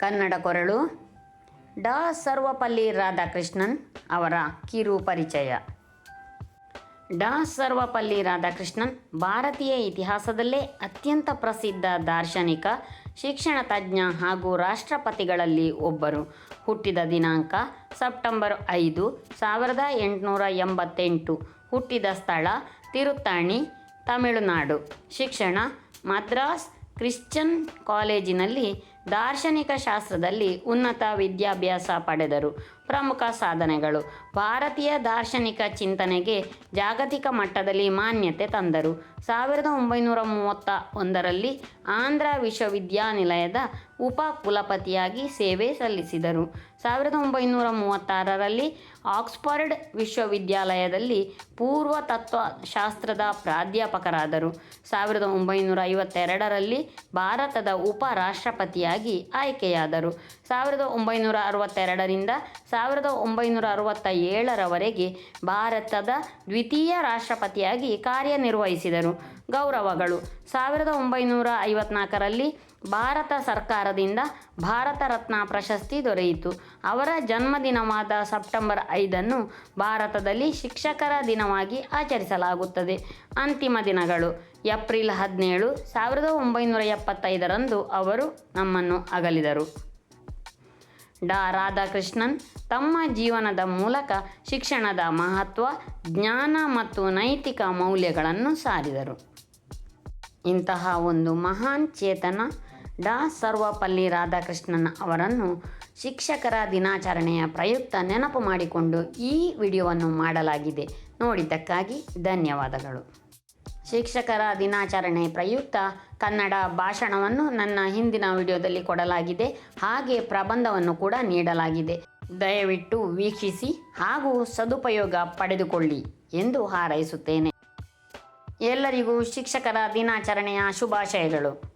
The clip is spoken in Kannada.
ಕನ್ನಡ ಕೊರಳು. ಡಾ. ಸರ್ವಪಲ್ಲಿ ರಾಧಾಕೃಷ್ಣನ್ ಅವರ ಕಿರು ಪರಿಚಯ. ಡಾ. ಸರ್ವಪಲ್ಲಿ ರಾಧಾಕೃಷ್ಣನ್ ಭಾರತೀಯ ಇತಿಹಾಸದಲ್ಲೇ ಅತ್ಯಂತ ಪ್ರಸಿದ್ಧ ದಾರ್ಶನಿಕ, ಶಿಕ್ಷಣ ತಜ್ಞ ಹಾಗೂ ರಾಷ್ಟ್ರಪತಿಗಳಲ್ಲಿ ಒಬ್ಬರು. ಹುಟ್ಟಿದ ದಿನಾಂಕ ಸೆಪ್ಟೆಂಬರ್ ಐದು, ಸಾವಿರದ ಎಂಟುನೂರ ಎಂಬತ್ತೆಂಟು. ಹುಟ್ಟಿದ ಸ್ಥಳ ತಿರುತ್ತಾಣಿ, ತಮಿಳುನಾಡು. ಶಿಕ್ಷಣ ಮದ್ರಾಸ್ ಕ್ರಿಶ್ಚಿಯನ್ ಕಾಲೇಜಿನಲ್ಲಿ ದಾರ್ಶನಿಕ ಶಾಸ್ತ್ರದಲ್ಲಿ ಉನ್ನತ ವಿದ್ಯಾಭ್ಯಾಸ ಪಡೆದರು. ಪ್ರಮುಖ ಸಾಧನೆಗಳು. ಭಾರತೀಯ ದಾರ್ಶನಿಕ ಚಿಂತನೆಗೆ ಜಾಗತಿಕ ಮಟ್ಟದಲ್ಲಿ ಮಾನ್ಯತೆ ತಂದರು. ಸಾವಿರದ ಒಂಬೈನೂರ ಮೂವತ್ತ ಒಂದರಲ್ಲಿ ಆಂಧ್ರ ವಿಶ್ವವಿದ್ಯಾನಿಲಯದ ಉಪ ಕುಲಪತಿಯಾಗಿ ಸೇವೆ ಸಲ್ಲಿಸಿದರು. ಸಾವಿರದ ಒಂಬೈನೂರ ಮೂವತ್ತಾರರಲ್ಲಿ ಆಕ್ಸ್ಫರ್ಡ್ ವಿಶ್ವವಿದ್ಯಾಲಯದಲ್ಲಿ ಪೂರ್ವ ತತ್ವಶಾಸ್ತ್ರದ ಪ್ರಾಧ್ಯಾಪಕರಾದರು. ಸಾವಿರದ ಒಂಬೈನೂರ ಐವತ್ತೆರಡರಲ್ಲಿ ಭಾರತದ ಉಪ ರಾಷ್ಟ್ರಪತಿಯಾಗಿ ಆಯ್ಕೆಯಾದರು. ಸಾವಿರದ ಒಂಬೈನೂರ ಅರವತ್ತೆರಡರಿಂದ ಸಾವಿರದ ಒಂಬೈನೂರ ಅರವತ್ತ ಏಳರವರೆಗೆ ಭಾರತದ ದ್ವಿತೀಯ ರಾಷ್ಟ್ರಪತಿಯಾಗಿ ಕಾರ್ಯನಿರ್ವಹಿಸಿದರು. ಗೌರವಗಳು. ಸಾವಿರದ ಒಂಬೈನೂರ ಐವತ್ನಾಲ್ಕರಲ್ಲಿ ಭಾರತ ಸರ್ಕಾರದಿಂದ ಭಾರತ ರತ್ನ ಪ್ರಶಸ್ತಿ ದೊರೆಯಿತು. ಅವರ ಜನ್ಮದಿನವಾದ ಸೆಪ್ಟೆಂಬರ್ ಐದನ್ನು ಭಾರತದಲ್ಲಿ ಶಿಕ್ಷಕರ ದಿನವಾಗಿ ಆಚರಿಸಲಾಗುತ್ತದೆ. ಅಂತಿಮ ದಿನಗಳು ಏಪ್ರಿಲ್ ಹದಿನೇಳು, ಸಾವಿರದ ಒಂಬೈನೂರ ಎಪ್ಪತ್ತೈದರಂದು ಅವರು ನಮ್ಮನ್ನು ಅಗಲಿದರು. ಡಾ. ರಾಧಾಕೃಷ್ಣನ್ ತಮ್ಮ ಜೀವನದ ಮೂಲಕ ಶಿಕ್ಷಣದ ಮಹತ್ವ, ಜ್ಞಾನ ಮತ್ತು ನೈತಿಕ ಮೌಲ್ಯಗಳನ್ನು ಸಾರಿದರು. ಇಂತಹ ಒಂದು ಮಹಾನ್ ಚೇತನ ಡಾ ಸರ್ವಪಲ್ಲಿ ರಾಧಾಕೃಷ್ಣನ್ ಅವರನ್ನು ಶಿಕ್ಷಕರ ದಿನಾಚರಣೆಯ ಪ್ರಯುಕ್ತ ನೆನಪು ಮಾಡಿಕೊಂಡು ಈ ವಿಡಿಯೋವನ್ನು ಮಾಡಲಾಗಿದೆ. ನೋಡಿದ್ದಕ್ಕಾಗಿ ಧನ್ಯವಾದಗಳು. ಶಿಕ್ಷಕರ ದಿನಾಚರಣೆ ಪ್ರಯುಕ್ತ ಕನ್ನಡ ಭಾಷಣವನ್ನು ನನ್ನ ಹಿಂದಿನ ವಿಡಿಯೋದಲ್ಲಿ ಕೊಡಲಾಗಿದೆ. ಹಾಗೆ ಪ್ರಬಂಧವನ್ನು ಕೂಡ ನೀಡಲಾಗಿದೆ. ದಯವಿಟ್ಟು ವೀಕ್ಷಿಸಿ ಹಾಗೂ ಸದುಪಯೋಗ ಪಡೆದುಕೊಳ್ಳಿ ಎಂದು ಹಾರೈಸುತ್ತೇನೆ. ಎಲ್ಲರಿಗೂ ಶಿಕ್ಷಕರ ದಿನಾಚರಣೆಯ ಶುಭಾಶಯಗಳು.